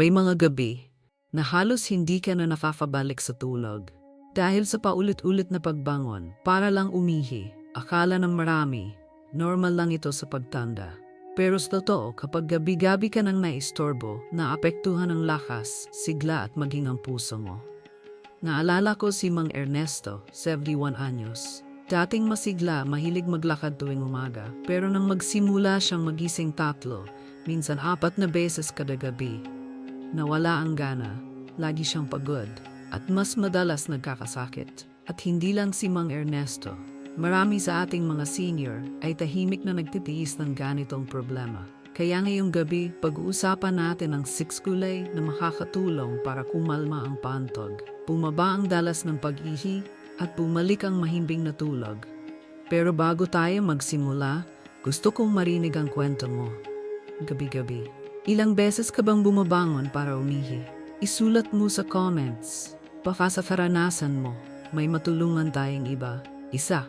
May mga gabi na halos hindi ka na nakakabalik sa tulog dahil sa paulit-ulit na pagbangon para lang umihi. Akala ng marami, normal lang ito sa pagtanda. Pero sa totoo, kapag gabi-gabi ka nang naistorbo, naapektuhan ang lakas, sigla at maging ang puso mo. Naalala ko si Mang Ernesto, 71 anyos. Dating masigla, mahilig maglakad tuwing umaga, pero nang magsimula siyang magising tatlo, minsan apat na beses kada gabi, nawala ang gana, lagi siyang pagod, at mas madalas nagkakasakit. At hindi lang si Mang Ernesto, marami sa ating mga senior ay tahimik na nagtitiis ng ganitong problema. Kaya ngayong gabi, pag-uusapan natin ang six kulay na makakatulong para kumalma ang pantog, bumaba ang dalas ng pag-ihi, at bumalik ang mahimbing na tulog. Pero bago tayo magsimula, gusto kong marinig ang kwento mo. Gabi-gabi. Ilang beses ka bang bumabangon para umihi? Isulat mo sa comments. Baka sa mo, may matulungan tayong iba. Isa.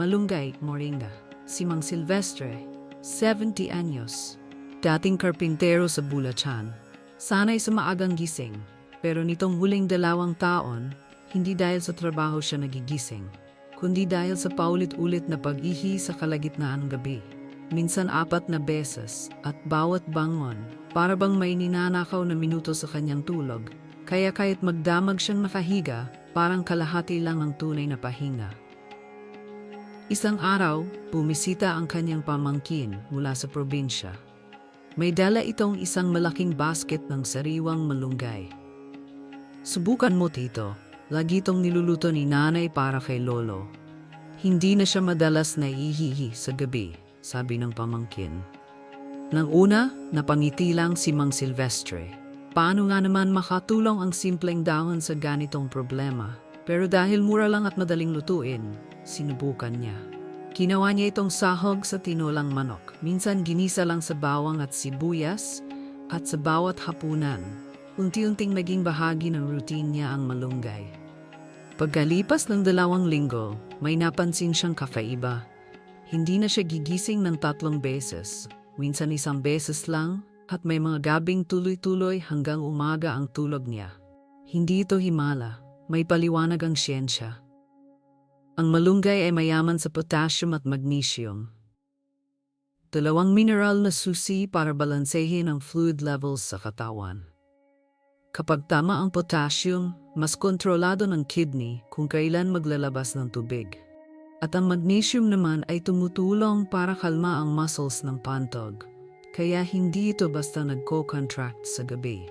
Malunggay, Moringa. Si Mang Silvestre, 70 anyos. Dating karpintero sa Bulachan. Sanay sa maagang gising. Pero nitong huling dalawang taon, hindi dahil sa trabaho siya nagigising, kundi dahil sa paulit-ulit na pag-ihi sa kalagitnaan gabi. Minsan apat na beses at bawat bangon, para bang may ninanakaw na minuto sa kanyang tulog. Kaya kahit magdamag siyang nakahiga, parang kalahati lang ang tunay na pahinga. Isang araw, bumisita ang kanyang pamangkin mula sa probinsya. May dala itong isang malaking basket ng sariwang malunggay. Subukan mo, Tito. Lagi itong niluluto ni nanay para kay Lolo. Hindi na siya madalas naihihi sa gabi, sabi ng pamangkin. Nang una, napangiti lang si Mang Silvestre. Paano nga naman makatulong ang simpleng dahon sa ganitong problema? Pero dahil mura lang at madaling lutuin, sinubukan niya. Ginawa niya itong sahog sa tinolang manok. Minsan ginisa lang sa bawang at sibuyas at sa bawat hapunan. Unti-unting naging bahagi ng routine niya ang malunggay. Pagkalipas ng dalawang linggo, may napansin siyang kakaiba. Hindi na siya gigising ng tatlong beses, minsan isang beses lang, at may mga gabing tuloy-tuloy hanggang umaga ang tulog niya. Hindi ito himala, may paliwanag ang siyensya. Ang malunggay ay mayaman sa potassium at magnesium. Dalawang mineral na susi para balansehin ang fluid levels sa katawan. Kapag tama ang potassium, mas kontrolado ng kidney kung kailan maglalabas ng tubig. At ang magnesium naman ay tumutulong para kalma ang muscles ng pantog, kaya hindi ito basta nagko-contract sa gabi.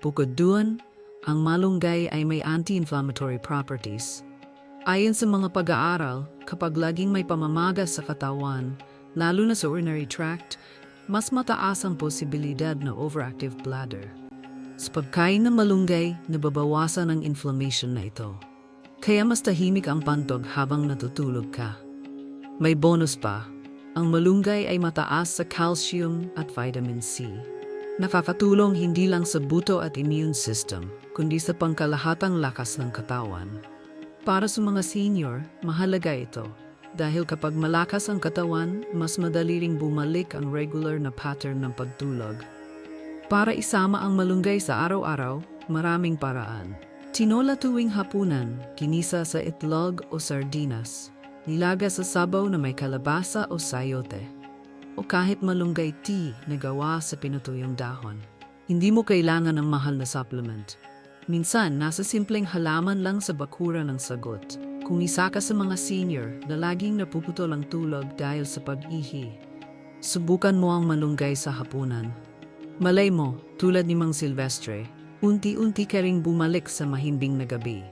Bukod doon, ang malunggay ay may anti-inflammatory properties. Ayon sa mga pag-aaral, kapag laging may pamamagas sa katawan, lalo na sa urinary tract, mas mataas ang posibilidad na overactive bladder. Sa pagkain ng malunggay, nababawasan ang inflammation na ito. Kaya mas tahimik ang pantog habang natutulog ka. May bonus pa, ang malunggay ay mataas sa calcium at vitamin C. Nakakatulong hindi lang sa buto at immune system, kundi sa pangkalahatang lakas ng katawan. Para sa mga senior, mahalaga ito dahil kapag malakas ang katawan, mas madali ring bumalik ang regular na pattern ng pagtulog. Para isama ang malunggay sa araw-araw, maraming paraan. Tinola tuwing hapunan, kinisa sa itlog o sardinas, nilaga sa sabaw na may kalabasa o sayote, o kahit malunggay tea na gawa sa pinutuyong dahon. Hindi mo kailangan ng mahal na supplement. Minsan, nasa simpleng halaman lang sa bakura ng sagot. Kung isa ka sa mga senior na laging napuputol ang tulog dahil sa pag-ihi, subukan mo ang malunggay sa hapunan. Malay mo, tulad ni Mang Silvestre, unti-unti ka ring bumalik sa mahimbing na gabi.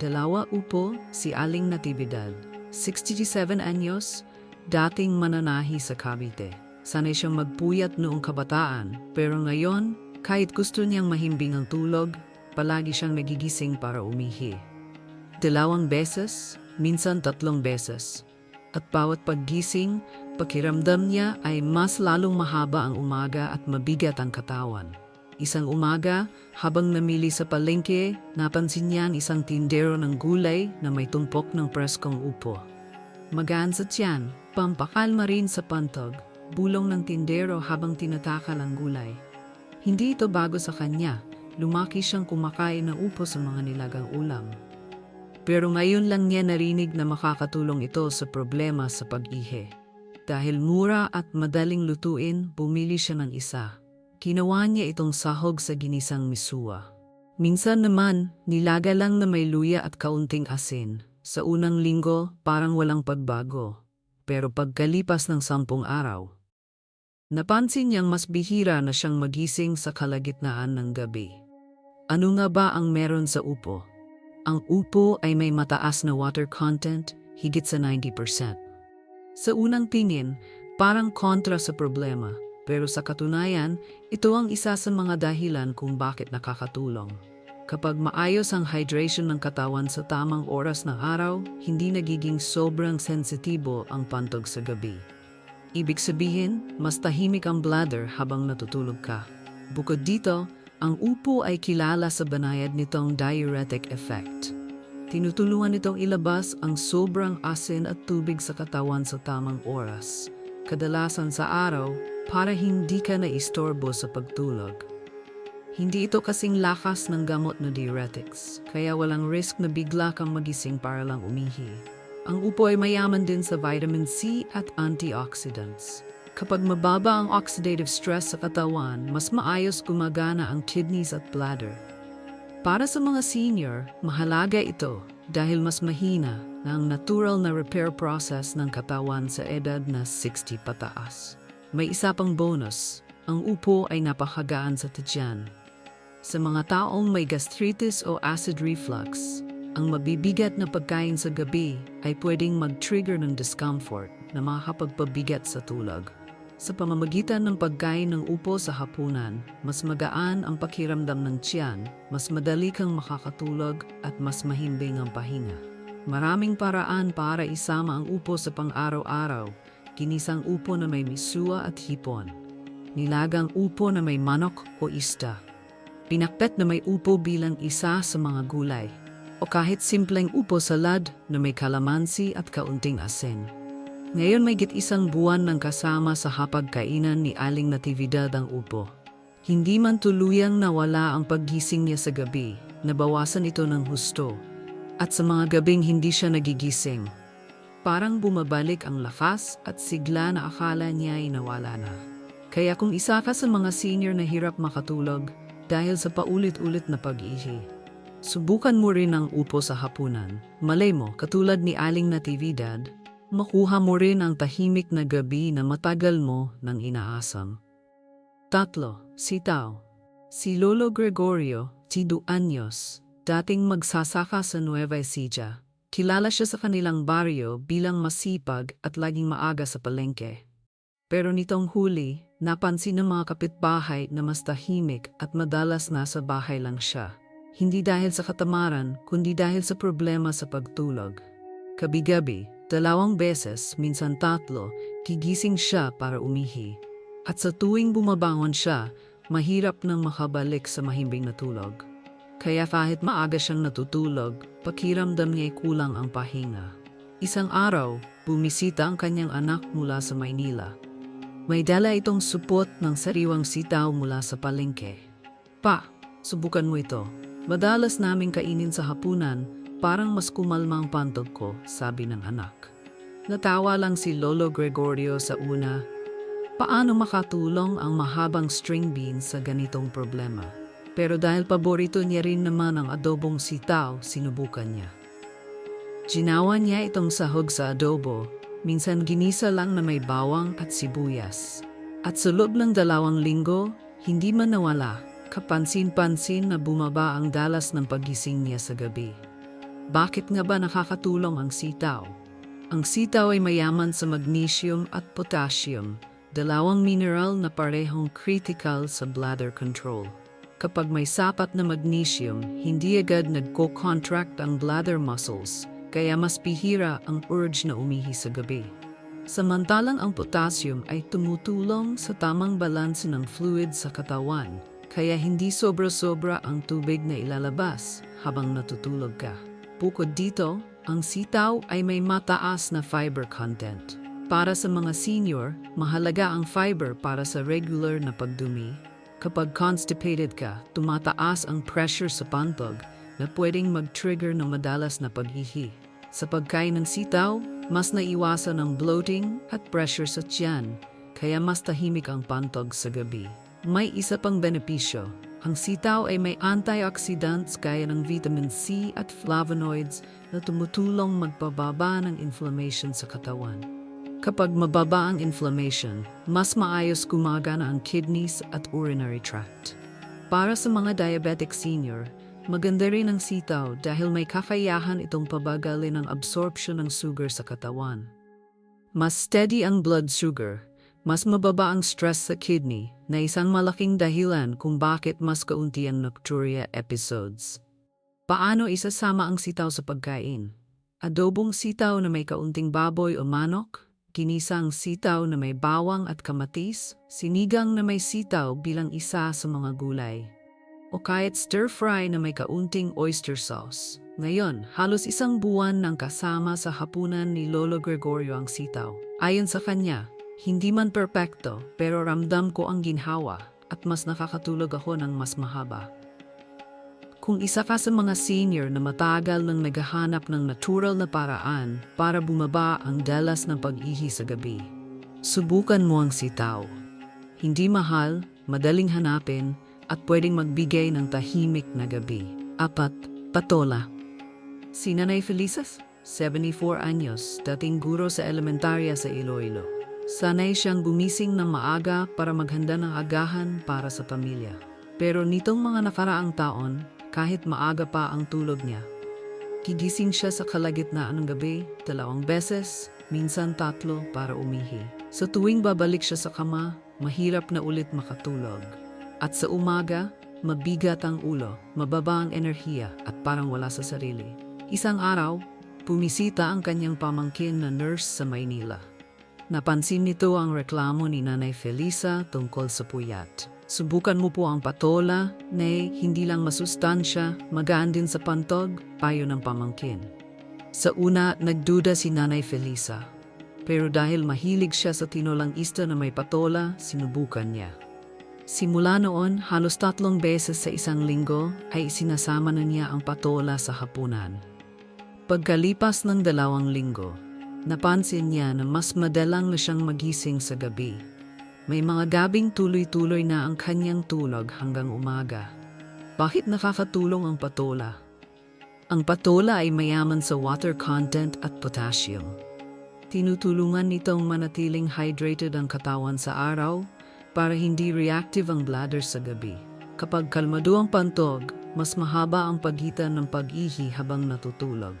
Dalawa upo si Aling Natividad, 67 anyos, dating mananahi sa Cavite. Sanay siyang magpuyat noong kabataan, pero ngayon, kahit gusto niyang mahimbing ang tulog, palagi siyang nagigising para umihi. Dalawang beses, minsan tatlong beses. At bawat paggising, pakiramdam niya ay mas lalong mahaba ang umaga at mabigat ang katawan. Isang umaga, habang namili sa palengke, napansin niya ang isang tindero ng gulay na may tumpok ng preskong upo. Magaan sa tiyan, pampakalma rin sa pantog, bulong ng tindero habang tinatakal ang gulay. Hindi ito bago sa kanya. Lumaki siyang kumakain ng upo sa mga nilagang ulam. Pero ngayon lang niya narinig na makakatulong ito sa problema sa pag-ihi. Dahil mura at madaling lutuin, bumili siya ng isa. Kinawa niya itong sahog sa ginisang misua. Minsan naman, nilaga lang na may luya at kaunting asin. Sa unang linggo, parang walang pagbago. Pero pagkalipas ng sampung araw, napansin niyang mas bihira na siyang magising sa kalagitnaan ng gabi. Ano nga ba ang meron sa upo? Ang upo ay may mataas na water content, higit sa 90%. Sa unang tingin, parang kontra sa problema, pero sa katunayan, ito ang isa sa mga dahilan kung bakit nakakatulong. Kapag maayos ang hydration ng katawan sa tamang oras ng araw, hindi nagiging sobrang sensitibo ang pantog sa gabi. Ibig sabihin, mas tahimik ang bladder habang natutulog ka. Bukod dito, ang upo ay kilala sa banayad nitong diuretic effect. Tinutulungan nitong ilabas ang sobrang asin at tubig sa katawan sa tamang oras, kadalasan sa araw para hindi ka naistorbo sa pagtulog. Hindi ito kasing lakas ng gamot na diuretics, kaya walang risk na bigla kang magising para lang umihi. Ang upo ay mayaman din sa vitamin C at antioxidants. Kapag mababa ang oxidative stress sa katawan, mas maayos gumagana ang kidneys at bladder. Para sa mga senior, mahalaga ito dahil mas mahina na ang natural na repair process ng katawan sa edad na 60 pataas. May isa pang bonus, ang upo ay napakagaan sa tiyan. Sa mga taong may gastritis o acid reflux, ang mabibigat na pagkain sa gabi ay pwedeng mag-trigger ng discomfort na makakapagpabigat sa tulog. Sa pamamagitan ng pagkain ng upo sa hapunan, mas magaan ang pakiramdam ng tiyan, mas madali kang makakatulog at mas mahimbing ang pahinga. Maraming paraan para isama ang upo sa pang-araw-araw, ginisang upo na may misua at hipon, nilagang upo na may manok o ista, pinakpet na may upo bilang isa sa mga gulay, o kahit simpleng upo salad na may kalamansi at kaunting asin. Ngayon may git isang buwan ng kasama sa hapagkainan ni Aling Natividad ang upo. Hindi man tuluyang nawala ang paggising niya sa gabi, nabawasan ito ng husto. At sa mga gabing hindi siya nagigising, parang bumabalik ang lakas at sigla na akala niya ay nawala na. Kaya kung isa ka sa mga senior na hirap makatulog dahil sa paulit-ulit na pag-ihi, subukan mo rin ang upo sa hapunan. Malay mo, katulad ni Aling Natividad, makuha mo rin ang tahimik na gabi na matagal mo nang inaasam. Tatlo, sitaw. Si Lolo Gregorio, Tidu Anyos, dating magsasaka sa Nueva Ecija. Kilala siya sa kanilang baryo bilang masipag at laging maaga sa palengke. Pero nitong huli, napansin ng mga kapitbahay na mas tahimik at madalas nasa bahay lang siya. Hindi dahil sa katamaran, kundi dahil sa problema sa pagtulog. Kabi-gabi, dalawang beses, minsan tatlo, gigising siya para umihi. At sa tuwing bumabangon siya, mahirap nang makabalik sa mahimbing na tulog. Kaya kahit maaga siyang natutulog, pakiramdam niya'y kulang ang pahinga. Isang araw, bumisita ang kanyang anak mula sa Maynila. May dala itong supot ng sariwang sitaw mula sa palengke. Pa, subukan mo ito. Madalas naming kainin sa hapunan, parang mas kumalma ang pantog ko, sabi ng anak. Natawa lang si Lolo Gregorio sa una. Paano makatulong ang mahabang string beans sa ganitong problema? Pero dahil paborito niya rin naman ang adobong sitaw, sinubukan niya. Ginawa niya itong sahog sa adobo, minsan ginisa lang na may bawang at sibuyas. At sa loob ng dalawang linggo, hindi man nawala, kapansin-pansin na bumaba ang dalas ng pagising niya sa gabi. Bakit nga ba nakakatulong ang sitaw? Ang sitaw ay mayaman sa magnesium at potassium, dalawang mineral na parehong critical sa bladder control. Kapag may sapat na magnesium, hindi agad nagko-contract ang bladder muscles, kaya mas bihira ang urge na umihi sa gabi. Samantalang ang potassium ay tumutulong sa tamang balanse ng fluid sa katawan, kaya hindi sobra-sobra ang tubig na ilalabas habang natutulog ka. Bukod dito, ang sitaw ay may mataas na fiber content. Para sa mga senior, mahalaga ang fiber para sa regular na pagdumi, Kapag constipated ka, tumataas ang pressure sa pantog na pwedeng mag-trigger ng madalas na pag-ihi. Sa pagkain ng sitaw, mas naiwasan ang bloating at pressure sa tiyan, kaya mas tahimik ang pantog sa gabi. May isa pang benepisyo. Ang sitaw ay may antioxidants gaya ng vitamin C at flavonoids na tumutulong magpababa ng inflammation sa katawan. Kapag mababa ang inflammation, mas maayos gumagana ang kidneys at urinary tract. Para sa mga diabetic senior, maganda rin ang sitaw dahil may kakayahan itong pabagalin ang absorption ng sugar sa katawan. Mas steady ang blood sugar, mas mababa ang stress sa kidney na isang malaking dahilan kung bakit mas kaunti ang nocturia episodes. Paano isasama ang sitaw sa pagkain? Adobong sitaw na may kaunting baboy o manok, ginisang sitaw na may bawang at kamatis, sinigang na may sitaw bilang isa sa mga gulay, o kahit stir-fry na may kaunting oyster sauce. Ngayon, halos isang buwan nang kasama sa hapunan ni Lolo Gregorio ang sitaw. Ayon sa kanya, hindi man perpekto pero ramdam ko ang ginhawa at mas nakakatulog ako ng mas mahaba. Kung isa ka sa mga senior na matagal nang naghahanap ng natural na paraan para bumaba ang dalas ng pag-ihi sa gabi, subukan mo ang sitaw. Hindi mahal, madaling hanapin, at pwedeng magbigay ng tahimik na gabi. Apat, patola. Si Nanay Felices, 74 anyos, dating guro sa elementarya sa Iloilo. Sanay siyang gumising ng maaga para maghanda ng agahan para sa pamilya. Pero nitong mga nakaraang taon, kahit maaga pa ang tulog niya, gigising siya sa kalagitnaan ng gabi dalawang beses, minsan tatlo para umihi. Sa tuwing babalik siya sa kama, mahirap na ulit makatulog. At sa umaga, mabigat ang ulo, mababa ang enerhiya at parang wala sa sarili. Isang araw, pumisita ang kanyang pamangkin na nurse sa Maynila. Napansin nito ang reklamo ni Nanay Felisa tungkol sa puyat. Subukan mo po ang patola, nay hindi lang masustansya, magaan din sa pantog, payo ng pamangkin. Sa una, nagduda si Nanay Felisa. Pero dahil mahilig siya sa tinolang ista na may patola, sinubukan niya. Simula noon, halos tatlong beses sa isang linggo ay sinasama na niya ang patola sa hapunan. Pagkalipas ng dalawang linggo, napansin niya na mas madalang na siyang magising sa gabi. May mga gabing tuloy-tuloy na ang kanyang tulog hanggang umaga. Bakit nakakatulong ang patola? Ang patola ay mayaman sa water content at potassium. Tinutulungan nitong manatiling hydrated ang katawan sa araw para hindi reactive ang bladder sa gabi. Kapag kalmado ang pantog, mas mahaba ang pagitan ng pag-ihi habang natutulog.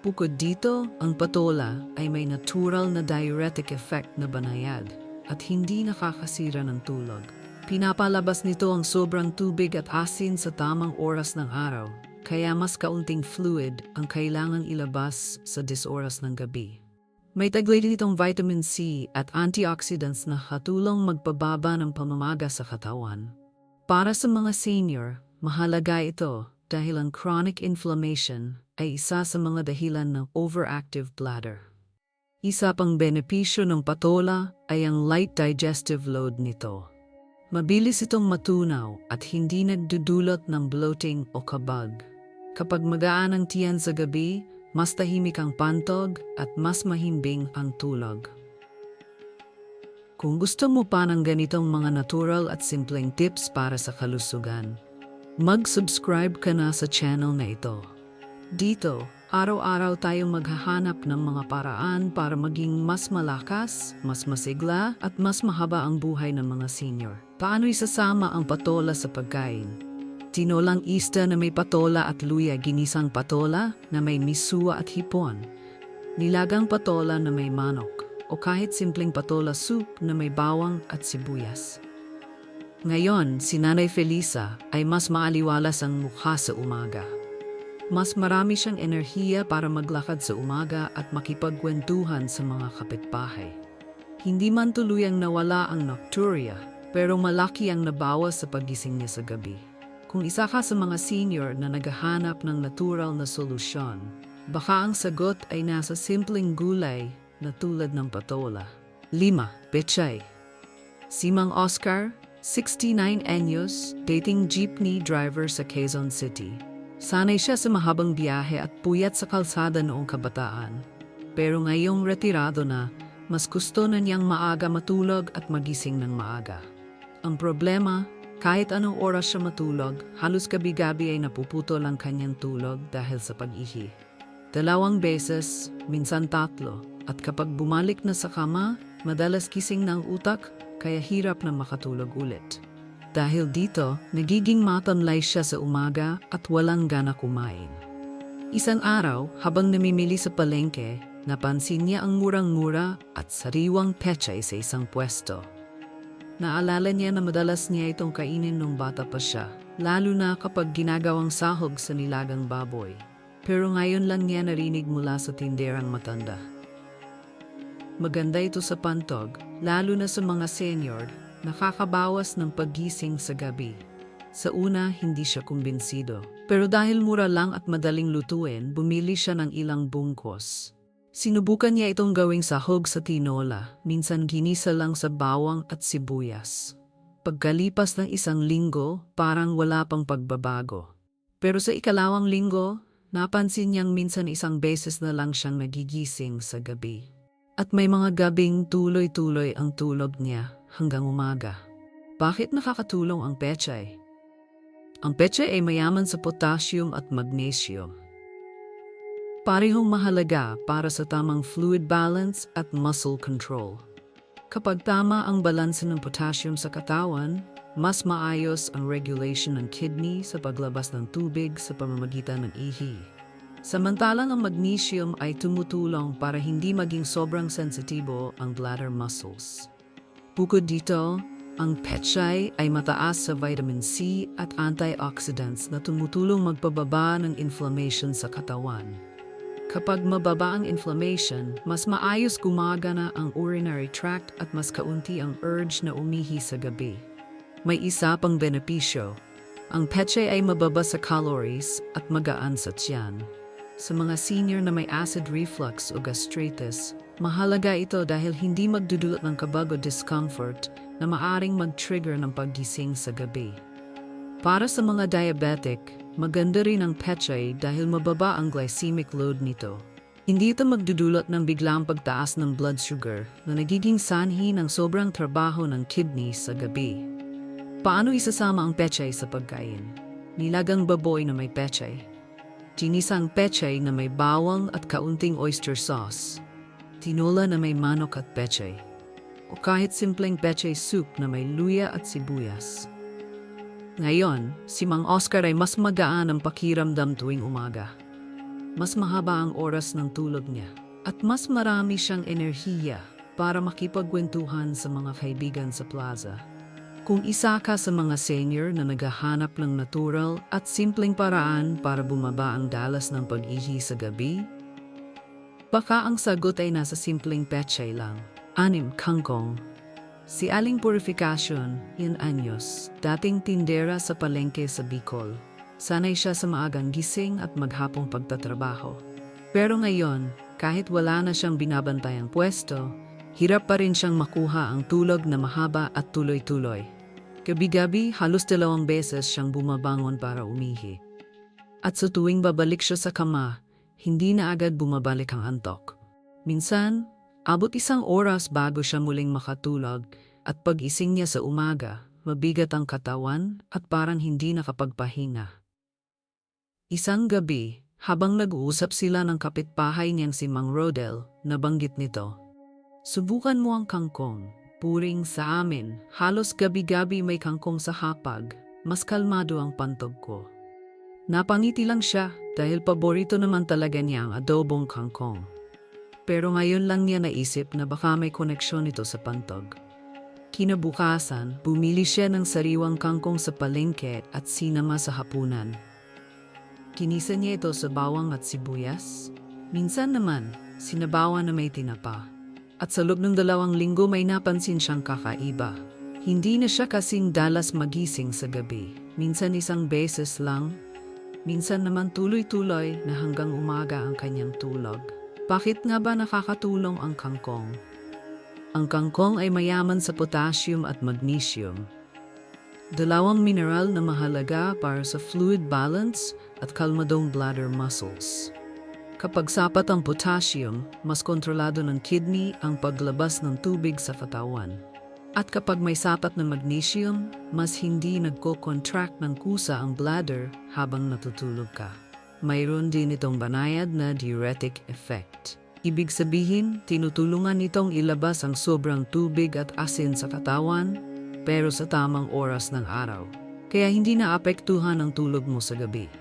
Bukod dito, ang patola ay may natural na diuretic effect na banayad at hindi nakakasira ng tulog. Pinapalabas nito ang sobrang tubig at asin sa tamang oras ng araw, kaya mas kaunting fluid ang kailangan ilabas sa disoras ng gabi. May taglay din itong vitamin C at antioxidants na katulong magpababa ng pamamaga sa katawan. Para sa mga senior, mahalaga ito dahil ang chronic inflammation ay isa sa mga dahilan ng overactive bladder. Isa pang benepisyo ng patola ay ang light digestive load nito. Mabilis itong matunaw at hindi nagdudulot ng bloating o kabag. Kapag magaan ang tiyan sa gabi, mas tahimik ang pantog at mas mahimbing ang tulog. Kung gusto mo pa ng ganitong mga natural at simpleng tips para sa kalusugan, mag-subscribe ka na sa channel na ito. Dito, araw-araw tayong maghahanap ng mga paraan para maging mas malakas, mas masigla at mas mahaba ang buhay ng mga senior. Paano isasama ang patola sa pagkain? Tinolang ista na may patola at luya ginisang patola na may misua at hipon. Nilagang patola na may manok o kahit simpleng patola soup na may bawang at sibuyas. Ngayon, si Nanay Felisa ay mas maaliwalas ang mukha sa umaga. Mas marami siyang enerhiya para maglakad sa umaga at makipagkwentuhan sa mga kapitbahay. Hindi man tuluyang nawala ang nocturia, pero malaki ang nabawas sa pagising niya sa gabi. Kung isa ka sa mga senior na naghahanap ng natural na solusyon, baka ang sagot ay nasa simpleng gulay na tulad ng patola. 5. Pechay Simang Oscar, 69 anyos, dating jeepney driver sa Quezon City. Sanay siya sa mahabang biyahe at puyat sa kalsada noong kabataan. Pero ngayong retirado na, mas gusto na niyang maaga matulog at magising ng maaga. Ang problema, kahit anong oras siya matulog, halos gabi-gabi ay napuputo lang kanyang tulog dahil sa pag-ihi. Dalawang beses, minsan tatlo, at kapag bumalik na sa kama, madalas kising ng utak kaya hirap na makatulog ulit. Dahil dito, nagiging matamlay siya sa umaga at walang gana kumain. Isang araw, habang namimili sa palengke, napansin niya ang murang-mura at sariwang pechay sa isang pwesto. Naalala niya na madalas niya itong kainin nung bata pa siya, lalo na kapag ginagawang sahog sa nilagang baboy. Pero ngayon lang niya narinig mula sa tinderang matanda. Maganda ito sa pantog, lalo na sa mga senior, nakakabawas ng paggising sa gabi. Sa una, hindi siya kumbinsido. Pero dahil mura lang at madaling lutuin, bumili siya ng ilang bungkos. Sinubukan niya itong gawing sahog sa tinola, minsan ginisa lang sa bawang at sibuyas. Pagkalipas ng isang linggo, parang wala pang pagbabago. Pero sa ikalawang linggo, napansin niyang minsan isang beses na lang siyang nagigising sa gabi. At may mga gabing tuloy-tuloy ang tulog niya hanggang umaga. Bakit nakakatulong ang pechay? Ang pechay ay mayaman sa potassium at magnesium. Parehong mahalaga para sa tamang fluid balance at muscle control. Kapag tama ang balanse ng potassium sa katawan, mas maayos ang regulation ng kidney sa paglabas ng tubig sa pamamagitan ng ihi. Samantalang ang magnesium ay tumutulong para hindi maging sobrang sensitibo ang bladder muscles. Bukod dito, ang pechay ay mataas sa vitamin C at antioxidants na tumutulong magpababa ng inflammation sa katawan. Kapag mababa ang inflammation, mas maayos gumagana ang urinary tract at mas kaunti ang urge na umihi sa gabi. May isa pang benepisyo. Ang pechay ay mababa sa calories at magaan sa tiyan. Sa mga senior na may acid reflux o gastritis, mahalaga ito dahil hindi magdudulot ng kabag o discomfort na maaring mag-trigger ng paggising sa gabi. Para sa mga diabetic, maganda rin ang pechay dahil mababa ang glycemic load nito. Hindi ito magdudulot ng biglang pagtaas ng blood sugar na nagiging sanhi ng sobrang trabaho ng kidney sa gabi. Paano isasama ang pechay sa pagkain? Nilagang baboy na may pechay. Ginisang pechay na may bawang at kaunting oyster sauce. Tinola na may manok at pechay. O kahit simpleng pechay soup na may luya at sibuyas. Ngayon, si Mang Oscar ay mas magaan ang pakiramdam tuwing umaga. Mas mahaba ang oras ng tulog niya at mas marami siyang enerhiya para makipagkwentuhan sa mga kaibigan sa plaza. Kung isa ka sa mga senior na naghahanap ng natural at simpleng paraan para bumaba ang dalas ng pag-ihi sa gabi, baka ang sagot ay nasa simpleng pechay lang. Anim, kangkong. Si Aling Purificacion, yun anyos, dating tindera sa palengke sa Bicol. Sanay siya sa maagang gising at maghapong pagtatrabaho. Pero ngayon, kahit wala na siyang binabantayang pwesto, hirap pa rin siyang makuha ang tulog na mahaba at tuloy-tuloy. Gabi-gabi, halos dalawang beses siyang bumabangon para umihi. At sa tuwing babalik siya sa kama, hindi na agad bumabalik ang antok. Minsan, abot isang oras bago siya muling makatulog at pag-ising niya sa umaga, mabigat ang katawan at parang hindi nakapagpahinga. Isang gabi, habang nag-uusap sila ng kapitbahay niyang si Mang Rodel, nabanggit nito. Subukan mo ang kangkong. Puring sa amin, halos gabi-gabi may kangkong sa hapag. Mas kalmado ang pantog ko. Napangiti lang siya dahil paborito naman talaga niya ang adobong kangkong. Pero ngayon lang niya naisip na baka may koneksyon ito sa pantog. Kinabukasan, bumili siya ng sariwang kangkong sa palengke at sinama sa hapunan. Kinisa niya ito sa bawang at sibuyas. Minsan naman, sinabawan na may tinapa. At sa loob ng dalawang linggo may napansin siyang kakaiba. Hindi na siya kasing dalas magising sa gabi. Minsan isang beses lang, minsan naman tuloy-tuloy na hanggang umaga ang kanyang tulog. Bakit nga ba nakakatulong ang kangkong? Ang kangkong ay mayaman sa potassium at magnesium. dalawang mineral na mahalaga para sa fluid balance at kalmadong bladder muscles. Kapag sapat ang potassium, mas kontrolado ng kidney ang paglabas ng tubig sa katawan. At kapag may sapat na magnesium, mas hindi nagko-contract ng kusa ang bladder habang natutulog ka. Mayroon din itong banayad na diuretic effect. Ibig sabihin, tinutulungan itong ilabas ang sobrang tubig at asin sa katawan, pero sa tamang oras ng araw. Kaya hindi naapektuhan ang tulog mo sa gabi.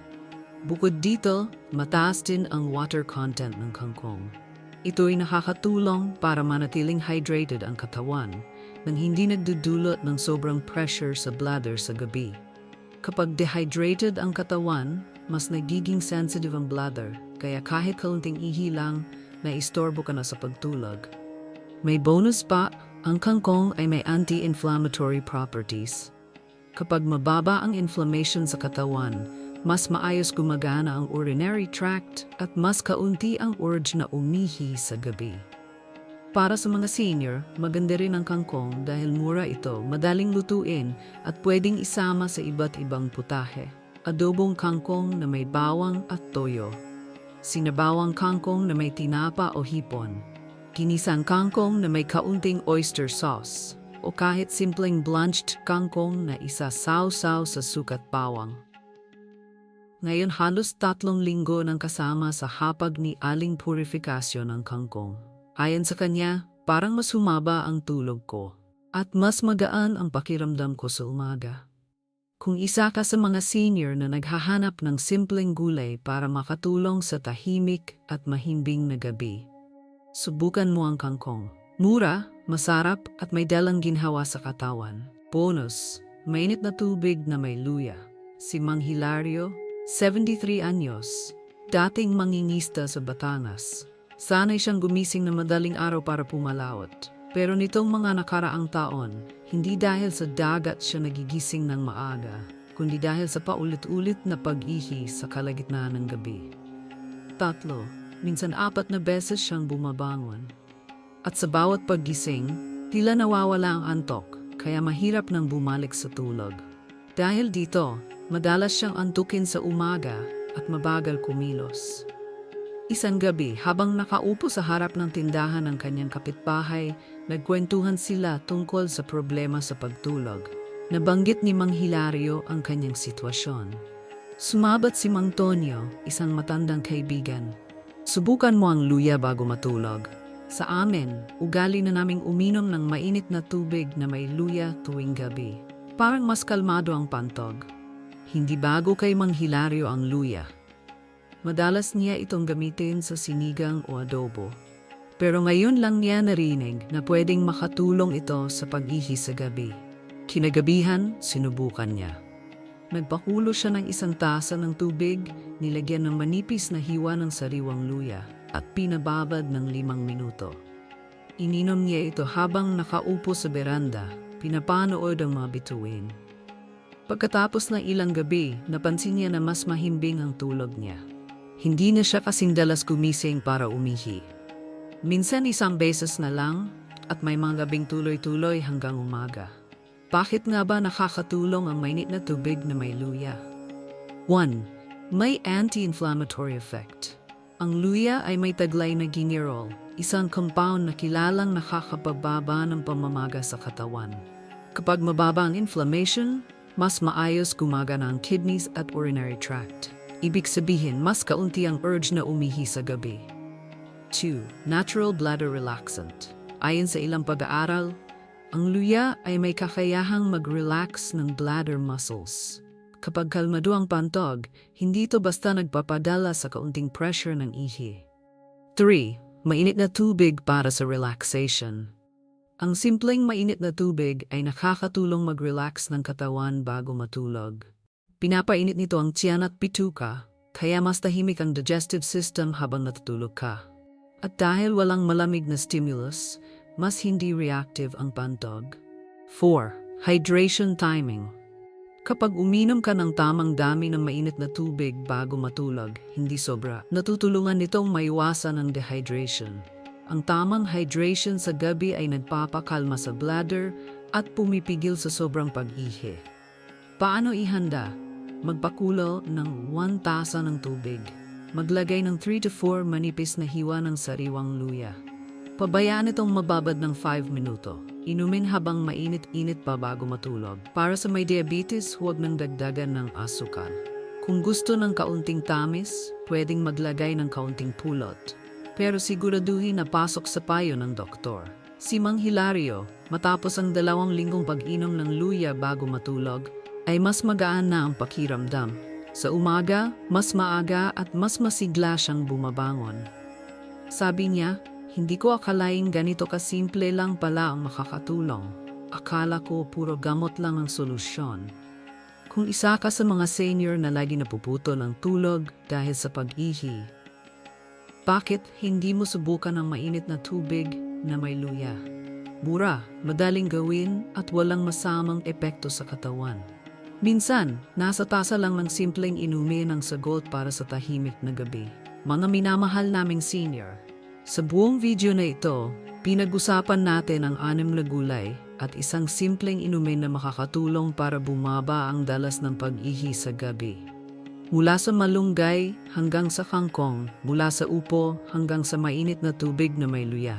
Bukod dito, mataas din ang water content ng kangkong. Ito'y nakakatulong para manatiling hydrated ang katawan nang hindi nagdudulot ng sobrang pressure sa bladder sa gabi. Kapag dehydrated ang katawan, mas nagiging sensitive ang bladder, kaya kahit kaunting ihi lang, naistorbo ka na sa pagtulog. May bonus pa, ang kangkong ay may anti-inflammatory properties. Kapag mababa ang inflammation sa katawan, mas maayos gumagana ang urinary tract at mas kaunti ang urge na umihi sa gabi. Para sa mga senior, maganda rin ang kangkong dahil mura ito, madaling lutuin at pwedeng isama sa iba't ibang putahe. Adobong kangkong na may bawang at toyo. Sinabawang kangkong na may tinapa o hipon. Kinisang kangkong na may kaunting oyster sauce. O kahit simpleng blanched kangkong na isasaw-saw sa sukat bawang. Ngayon halos tatlong linggo nang kasama sa hapag ni Aling Purifikasyon ng kangkong. Ayon sa kanya, parang mas humaba ang tulog ko at mas magaan ang pakiramdam ko sa umaga. Kung isa ka sa mga senior na naghahanap ng simpleng gulay para makatulong sa tahimik at mahimbing na gabi, subukan mo ang kangkong. Mura, masarap at may dalang ginhawa sa katawan. Bonus, mainit na tubig na may luya. Si Mang Hilario, 73 anyos, dating mangingista sa Batangas. Sanay siyang gumising na madaling araw para pumalawat. Pero nitong mga nakaraang taon, hindi dahil sa dagat siya nagigising ng maaga, kundi dahil sa paulit-ulit na pag-ihi sa kalagitnaan ng gabi. Tatlo, minsan apat na beses siyang bumabangon. At sa bawat paggising, tila nawawala ang antok, kaya mahirap nang bumalik sa tulog. Dahil dito, madalas siyang antukin sa umaga at mabagal kumilos. Isang gabi, habang nakaupo sa harap ng tindahan ng kanyang kapitbahay, nagkwentuhan sila tungkol sa problema sa pagtulog. Nabanggit ni Mang Hilario ang kanyang sitwasyon. Sumabat si Mang Tonyo, isang matandang kaibigan. Subukan mo ang luya bago matulog. Sa amin, ugali na naming uminom ng mainit na tubig na may luya tuwing gabi. Parang mas kalmado ang pantog. Hindi bago kay Mang Hilario ang luya. Madalas niya itong gamitin sa sinigang o adobo. Pero ngayon lang niya narinig na pwedeng makatulong ito sa pag-ihi sa gabi. Kinagabihan, sinubukan niya. Nagpakulo siya ng isang tasa ng tubig, nilagyan ng manipis na hiwa ng sariwang luya at pinababad ng limang minuto. Ininom niya ito habang nakaupo sa beranda, pinapanood ang mga bituin. Pagkatapos ng ilang gabi, napansin niya na mas mahimbing ang tulog niya. Hindi na siya kasing dalas gumising para umihi. Minsan isang beses na lang at may mga gabing tuloy-tuloy hanggang umaga. Bakit nga ba nakakatulong ang mainit na tubig na may luya? 1. May anti-inflammatory effect. Ang luya ay may taglay na ginirol, isang compound na kilalang nakakapababa ng pamamaga sa katawan. Kapag mababa ang inflammation, mas maayos gumagana ang kidneys at urinary tract. Ibig sabihin, mas kaunti ang urge na umihi sa gabi. 2. Natural bladder relaxant. Ayon sa ilang pag-aaral, ang luya ay may kakayahang mag-relax ng bladder muscles. Kapag kalmado ang pantog, hindi ito basta nagpapadala sa kaunting pressure ng ihi. 3. Mainit na tubig para sa relaxation. Ang simpleng mainit na tubig ay nakakatulong mag-relax ng katawan bago matulog. Pinapainit nito ang tiyan at bituka, kaya mas tahimik ang digestive system habang natutulog ka. At dahil walang malamig na stimulus, mas hindi reactive ang pantog. 4. Hydration timing. Kapag uminom ka ng tamang dami ng mainit na tubig bago matulog, hindi sobra, natutulungan nitong maiwasan ang dehydration. Ang tamang hydration sa gabi ay nagpapakalma sa bladder at pumipigil sa sobrang pag-ihi. Paano ihanda? Magpakulo ng 1 tasa ng tubig. Maglagay ng 3 to 4 manipis na hiwa ng sariwang luya. Pabayaan itong mababad ng 5 minuto. Inumin habang mainit-init pa bago matulog. Para sa may diabetes, huwag nang dagdagan ng asukal. Kung gusto ng kaunting tamis, pwedeng maglagay ng kaunting pulot. Pero siguraduhin na pasok sa payo ng doktor. Si Mang Hilario, matapos ang dalawang linggong pag-inom ng luya bago matulog, ay mas magaan na ang pakiramdam. Sa umaga, mas maaga at mas masigla siyang bumabangon. Sabi niya, hindi ko akalain ganito kasimple lang pala ang makakatulong. Akala ko puro gamot lang ang solusyon. Kung isa ka sa mga senior na lagi napuputo ng tulog dahil sa pag-ihi, bakit hindi mo subukan ang mainit na tubig na may luya? Mura, madaling gawin at walang masamang epekto sa katawan. Minsan, nasa tasa lang ng simpleng inumin ang sagot para sa tahimik na gabi. Mga minamahal naming senior, sa buong video na ito, pinag-usapan natin ang anim na gulay at isang simpleng inumin na makakatulong para bumaba ang dalas ng pag-ihi sa gabi. Mula sa malunggay hanggang sa kangkong, mula sa upo hanggang sa mainit na tubig na may luya.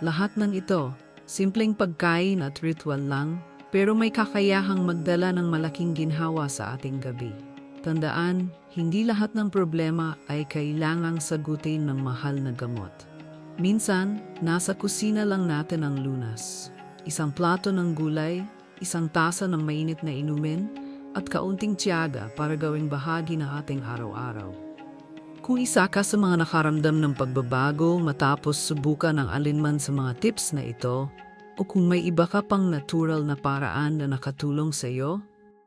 Lahat ng ito, simpleng pagkain at ritual lang, pero may kakayahang magdala ng malaking ginhawa sa ating gabi. Tandaan, hindi lahat ng problema ay kailangang sagutin ng mahal na gamot. Minsan, nasa kusina lang natin ang lunas. Isang plato ng gulay, isang tasa ng mainit na inumin, at kaunting tiyaga para gawing bahagi ng ating araw-araw. Kung isa ka sa mga nakaramdam ng pagbabago matapos subukan ang alinman sa mga tips na ito, o kung may iba ka pang natural na paraan na nakatulong sa iyo,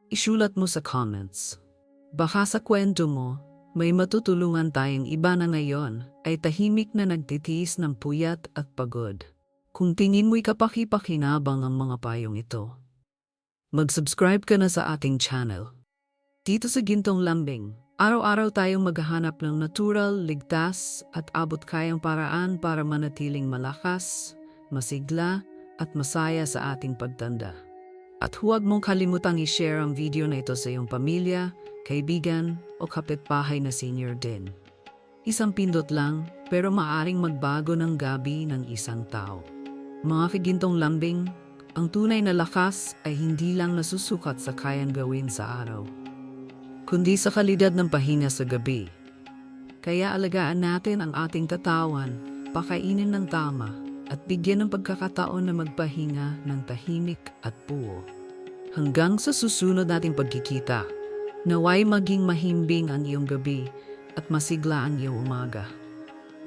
isulat mo sa comments. Baka sa kwento mo, may matutulungan tayong iba na ngayon ay tahimik na nagtitiis ng puyat at pagod. Kung tingin mo'y kapaki-pakinabang ang mga payong ito, mag-subscribe ka na sa ating channel. Dito sa Gintong Lambing, araw-araw tayong maghahanap ng natural, ligtas at abot-kayang paraan para manatiling malakas, masigla at masaya sa ating pagtanda. At huwag mong kalimutang i-share ang video na ito sa iyong pamilya, kaibigan o kapitbahay na senior din. Isang pindot lang pero maaring magbago ng gabi ng isang tao. Mga kagintong lambing, ang tunay na lakas ay hindi lang nasusukat sa kayang gawin sa araw, kundi sa kalidad ng pahinga sa gabi. Kaya alagaan natin ang ating tatawan, pakainin ng tama, at bigyan ng pagkakataon na magpahinga ng tahimik at puo. Hanggang sa susunod nating pagkikita, naway maging mahimbing ang iyong gabi at masigla ang iyong umaga.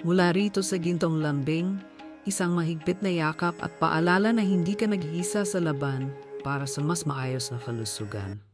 Mula rito sa Gintong Lambing, isang mahigpit na yakap at paalala na hindi ka nag-iisa sa laban para sa mas maayos na kalusugan.